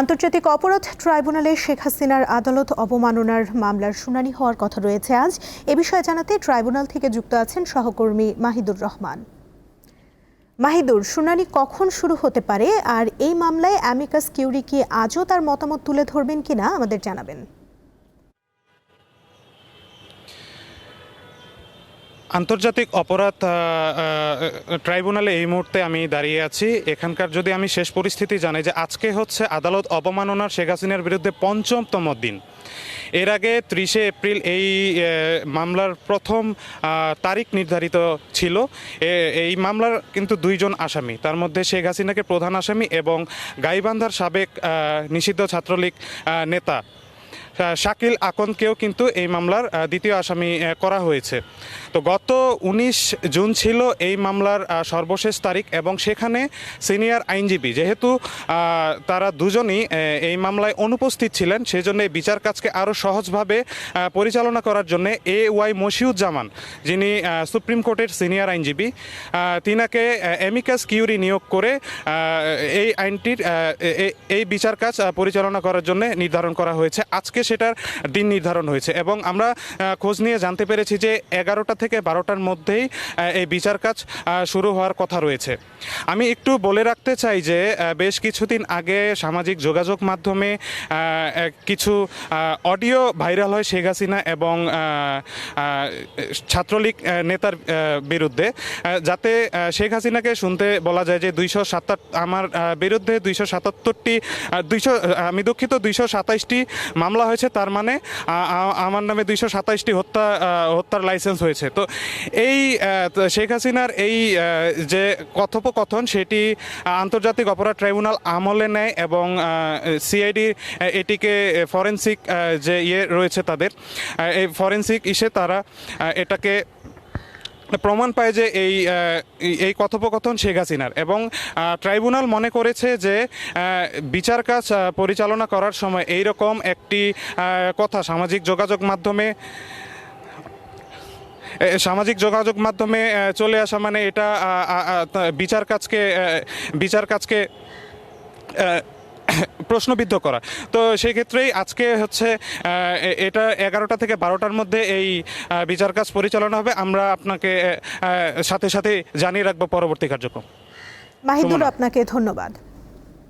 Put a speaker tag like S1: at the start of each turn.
S1: আন্তর্জাতিক অপরাধ ট্রাইব্যুনালে শেখ হাসিনার আদালত অবমাননার মামলার শুনানি হওয়ার কথা রয়েছে আজ। এ বিষয়ে জানাতে ট্রাইব্যুনাল থেকে যুক্ত আছেন সহকর্মী মাহিদুর রহমান। মাহিদুর, শুনানি কখন শুরু হতে পারে? আর এই মামলায় অ্যামিকাস কিউরি কি আজও তার মতামত তুলে ধরবেন কিনা আমাদের জানাবেন।
S2: আন্তর্জাতিক অপরাধ ট্রাইব্যুনালে এই মুহূর্তে আমি দাঁড়িয়ে আছি। এখানকার যদি আমি শেষ পরিস্থিতি জানাই যে আজকে হচ্ছে আদালত অবমাননার শেখ হাসিনার বিরুদ্ধে পঞ্চমতম দিন। এর আগে ত্রিশে এপ্রিল এই মামলার প্রথম তারিখ নির্ধারিত ছিল। এই মামলার কিন্তু দুইজন আসামি। তার মধ্যে শেখ হাসিনাকে প্রধান আসামি এবং গাইবান্ধার সাবেক নিষিদ্ধ ছাত্রলীগ নেতা। শাকিল আকনকেও কিন্তু এই মামলার দ্বিতীয় আসামি করা হয়েছে। তো গত উনিশ জুন ছিল এই মামলার সর্বশেষ তারিখ এবং সেখানে সিনিয়র আইনজীবী, যেহেতু তারা দুজনই এই মামলায় অনুপস্থিত ছিলেন সেই জন্য এই বিচার কাজকে আরও সহজভাবে পরিচালনা করার জন্য এ ওয়াই মশিউজ্জামান, যিনি সুপ্রিম কোর্টের সিনিয়র আইনজীবী তিনাকে এমিকাস কিউরি নিয়োগ করে এই আইনটির এই বিচার কাজ পরিচালনা করার জন্য নির্ধারণ করা হয়েছে। আজকে সেটার দিন নির্ধারণ হয়েছে। এবং আমরা খোঁজ নিয়ে জানতে পেরেছি যে এগারোটা থেকে বারোটার মধ্যেই এই বিচার কাজ শুরু হওয়ার কথা রয়েছে। আমি একটু বলে রাখতে চাই যে বেশ কিছুদিন আগে সামাজিক যোগাযোগ মাধ্যমে কিছু অডিও ভাইরাল হয় শেখ হাসিনা এবং ছাত্রলীগ নেতার বিরুদ্ধে। যাতে শেখ হাসিনাকে শুনতে বলা যায় যে দুইশো সাতাত আমার বিরুদ্ধে দুইশো সাতাত্তরটি দুইশো আমি দুঃখিত, দুইশো সাতাইশটি মামলা হয়েছে, তার মানে আমার নামে দুইশো সাতাইশটি হত্যা হত্যার লাইসেন্স হয়েছে। তো এই শেখ হাসিনার এই যে কথোপকথন, সেটি আন্তর্জাতিক অপরাধ ট্রাইব্যুনাল আমলে নেয় এবং সিআইডি এটিকে ফরেন্সিক যে ইয়ে রয়েছে তাদের এই ফরেন্সিক ইসে তারা এটাকে প্রমাণ পায় যে এই এই- কথোপকথন শেখ হাসিনার। এবং ট্রাইব্যুনাল মনে করেছে যে বিচার কাজ পরিচালনা করার সময় এই রকম একটি কথা সামাজিক যোগাযোগ মাধ্যমে সামাজিক যোগাযোগ মাধ্যমে চলে আসা মানে এটা বিচার কাজকে বিচার কাজকে প্রশ্নবিদ্ধ করা। তো সেই ক্ষেত্রেই আজকে হচ্ছে এটা এগারোটা থেকে বারোটার মধ্যে এই বিচার কাজ পরিচালনা হবে। আমরা আপনাকে সাথে সাথে জানিয়ে রাখব পরবর্তী কার্যক্রম।
S1: মাহিদুর আপনাকে ধন্যবাদ।